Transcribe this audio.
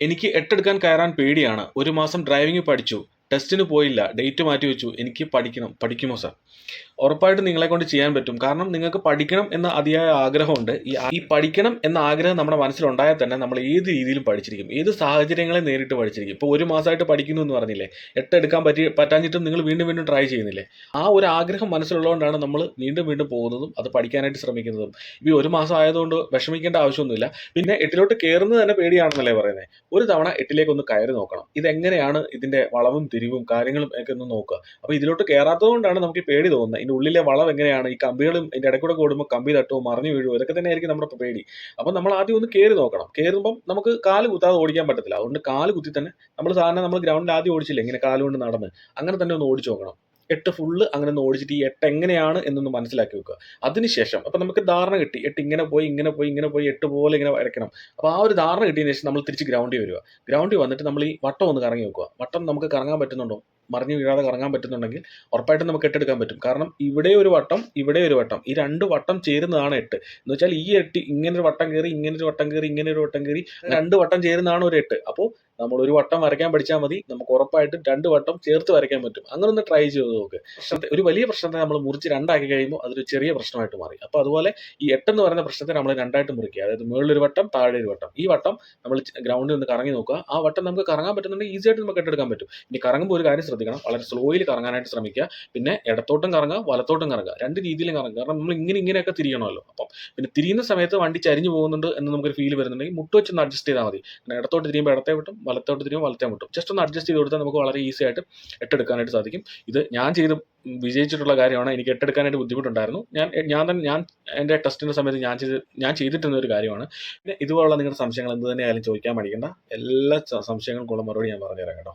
എനിക്ക് എട്ടെടുക്കാൻ കയറാൻ പേടിയാണ്. ഒരു മാസം ഡ്രൈവിംഗ് പഠിച്ചു. ടെസ്റ്റിന് പോയില്ല. ഡേറ്റ് മാറ്റി വെച്ചു. എനിക്ക് പഠിക്കണം. പഠിക്കുമോ സാർ ഉറപ്പായിട്ടും നിങ്ങളെ കൊണ്ട് ചെയ്യാൻ പറ്റും. കാരണം നിങ്ങൾക്ക് പഠിക്കണം എന്ന അതിയായ ആഗ്രഹമുണ്ട്. ഈ പഠിക്കണം എന്ന ആഗ്രഹം നമ്മുടെ മനസ്സിലുണ്ടായാൽ തന്നെ നമ്മൾ ഏത് രീതിയിലും പഠിച്ചിരിക്കും. ഏത് സാഹചര്യങ്ങളെ നേരിട്ട് പഠിച്ചിരിക്കും. ഇപ്പോൾ ഒരു മാസമായിട്ട് പഠിക്കുന്നു എന്ന് പറഞ്ഞില്ലേ? എട്ട് എടുക്കാൻ പറ്റി പറ്റാഞ്ഞിട്ടും നിങ്ങൾ വീണ്ടും വീണ്ടും ട്രൈ ചെയ്യുന്നില്ലേ? ആ ഒരു ആഗ്രഹം മനസ്സിലുള്ളതുകൊണ്ടാണ് നമ്മൾ വീണ്ടും വീണ്ടും പോകുന്നതും അത് പഠിക്കാനായിട്ട് ശ്രമിക്കുന്നതും. ഈ ഒരു മാസം ആയതുകൊണ്ട് വിഷമിക്കേണ്ട ആവശ്യമൊന്നുമില്ല. പിന്നെ എട്ടിലോട്ട് കയറുന്നത് തന്നെ പേടിയാണെന്നല്ലേ പറയുന്നത് ഒരു തവണ എട്ടിലേക്ക് ഒന്ന് കയറി നോക്കണം. ഇതെങ്ങനെയാണ് ഇതിന്റെ വളവും തിരിവും കാര്യങ്ങളും ഒക്കെ ഒന്ന് നോക്കുക. അപ്പോൾ ഇതിലോട്ട് കയറാത്തത് കൊണ്ടാണ് നമുക്ക് പേടി തോന്നുന്നത്. ഇതിന്റെ ഉള്ളിലെ വളം എങ്ങനെയാണ്? ഈ കമ്പികളും അതിന്റെ ഇടയ്ക്കൂടെ കൂടുമ്പോൾ കമ്പി തട്ടുമോ മറിഞ്ഞു വീഴുമോ ഇതൊക്കെ തന്നെയായിരിക്കും നമ്മുടെ പേടി. അപ്പോൾ നമ്മൾ ആദ്യം ഒന്ന് കയറി നോക്കണം. കയറുമ്പം നമുക്ക് കാൽ കുത്താതെ ഓടിക്കാൻ പറ്റത്തില്ല. അതുകൊണ്ട് കാൽ കുത്തി തന്നെ നമ്മൾ സാധാരണ നമ്മൾ ഗ്രൗണ്ടിൽ ആദ്യം ഓടിച്ചില്ല? ഇങ്ങനെ കാലുകൊണ്ട് നടന്ന്. അങ്ങനെ തന്നെ ഒന്ന് ഓടിച്ചു നോക്കണം. എട്ട് ഫുള്ള് അങ്ങനെ ഒന്ന് ഓടിച്ചിട്ട് ഈ എട്ട് എങ്ങനെയാണ് എന്നൊന്ന് മനസ്സിലാക്കി വെക്കുക. അതിനുശേഷം അപ്പം നമുക്ക് ധാരണ കിട്ടി. എട്ട് ഇങ്ങനെ പോയി ഇങ്ങനെ പോയി ഇങ്ങനെ പോയി എട്ട് പോലെ ഇങ്ങനെ വരയ്ക്കണം അപ്പോൾ ആ ഒരു ധാരണ കിട്ടിയതിന് ശേഷം നമ്മൾ തിരിച്ച് ഗ്രൗണ്ടിൽ വരിക. ഗ്രൗണ്ടിൽ വന്നിട്ട് നമ്മൾ ഈ വട്ടം ഒന്ന് കറങ്ങി വെക്കുക വട്ടം നമുക്ക് കറങ്ങാൻ പറ്റുന്നുണ്ടോ? മറിഞ്ഞു വീഴാതെ കറങ്ങാൻ പറ്റുന്നുണ്ടെങ്കിൽ ഉറപ്പായിട്ടും നമുക്ക് എട്ടെടുക്കാൻ പറ്റും. കാരണം ഇവിടെ ഒരു വട്ടം ഇവിടെ ഒരു വട്ടം. ഈ രണ്ട് വട്ടം ചേരുന്നതാണ് എട്ട്. എന്ന് വെച്ചാൽ ഈ എട്ട് ഇങ്ങനെ ഒരു വട്ടം കയറി ഇങ്ങനെ ഒരു വട്ടം കയറി ഇങ്ങനെ ഒരു വട്ടം കയറി രണ്ട് വട്ടം ചേരുന്നതാണ് ഒരു എട്ട്. അപ്പോൾ നമ്മൾ ഒരു വട്ടം വരയ്ക്കാൻ പഠിച്ചാൽ മതി. നമുക്ക് ഉറപ്പായിട്ടും രണ്ട് വട്ടം ചേർത്ത് വരയ്ക്കാൻ പറ്റും. അങ്ങനെ ഒന്ന് ട്രൈ ചെയ്ത് നോക്ക്. പ്രശ്നത്തെ ഒരു വലിയ പ്രശ്നത്തെ നമ്മൾ മുറിച്ച് രണ്ടാക്കി കഴിയുമ്പോൾ അതൊരു ചെറിയ പ്രശ്നമായിട്ട് മാറി. അപ്പോൾ അതുപോലെ ഈ എട്ടെന്ന് പറയുന്ന പ്രശ്നത്തെ നമ്മൾ രണ്ടായിട്ട് മുറിക്കുക. അതായത് മുകളിലൊരു വട്ടം താഴെ ഒരു വട്ടം. ഈ വട്ടം നമ്മൾ ഗ്രൗണ്ടിൽ നിന്ന് കറങ്ങി നോക്കുക. ആ വട്ടം നമുക്ക് കറങ്ങാൻ പറ്റുന്നുണ്ടെങ്കിൽ ഈസി ആയിട്ട് നമുക്ക് എട്ടെടുക്കാൻ പറ്റും. ഇനി കറങ്ങുമ്പോൾ ഒരു കാര്യം ശ്രദ്ധിക്കണം. വളരെ സ്ലോയിൽ കറങ്ങാനായിട്ട് ശ്രമിക്കുക. പിന്നെ ഇടത്തോട്ടും കറങ്ങുക വലത്തോട്ടും കറങ്ങുക. രണ്ട് രീതിയിലും കറങ്ങുക. കാരണം നമ്മൾ ഇങ്ങനെ ഇങ്ങനെയൊക്കെ തിരിയണമല്ലോ. അപ്പം പിന്നെ തിരിയുന്ന സമയത്ത് വണ്ടി ചരിഞ്ഞു പോകുന്നുണ്ട് എന്ന് നമുക്കൊരു ഫീൽ വരുന്നുണ്ടെങ്കിൽ മുട്ട് വെച്ച് ഒന്ന് അഡ്ജസ്റ്റ് ചെയ്താൽ മതി. കാരണം ഇടത്തോട്ട് തിരിയുമ്പോൾ ഇടത്തെ വിട്ടും വലത്തോട്ട് തിരിയുമ്പോൾ വലത്തെ വിട്ടും ജസ്റ്റ് ഒന്ന് അഡ്ജസ്റ്റ് ചെയ്ത് കൊടുത്താൽ നമുക്ക് വളരെ ഈസി ആയിട്ട് എട്ടെടുക്കാനായിട്ട് സാധിക്കും. ഇത് ഞാൻ ചെയ്ത് വിജയിച്ചിട്ടുള്ള കാര്യമാണ്. എനിക്ക് എട്ടെടുക്കാനായിട്ട് ബുദ്ധിമുട്ടുണ്ടായിരുന്നു. ഞാൻ ഞാൻ തന്നെ ഞാൻ എന്റെ ടെസ്റ്റിന്റെ സമയത്ത് ഞാൻ ചെയ്ത് ഞാൻ ചെയ്തിട്ടുന്ന ഒരു കാര്യമാണ്. പിന്നെ ഇതുപോലുള്ള നിങ്ങളുടെ സംശയങ്ങൾ എന്ത് തന്നെയായാലും ചോദിക്കാൻ മടിക്കണ്ട. എല്ലാ സംശയങ്ങൾക്കുള്ള മറുപടി ഞാൻ പറഞ്ഞുതരാം കേട്ടോ.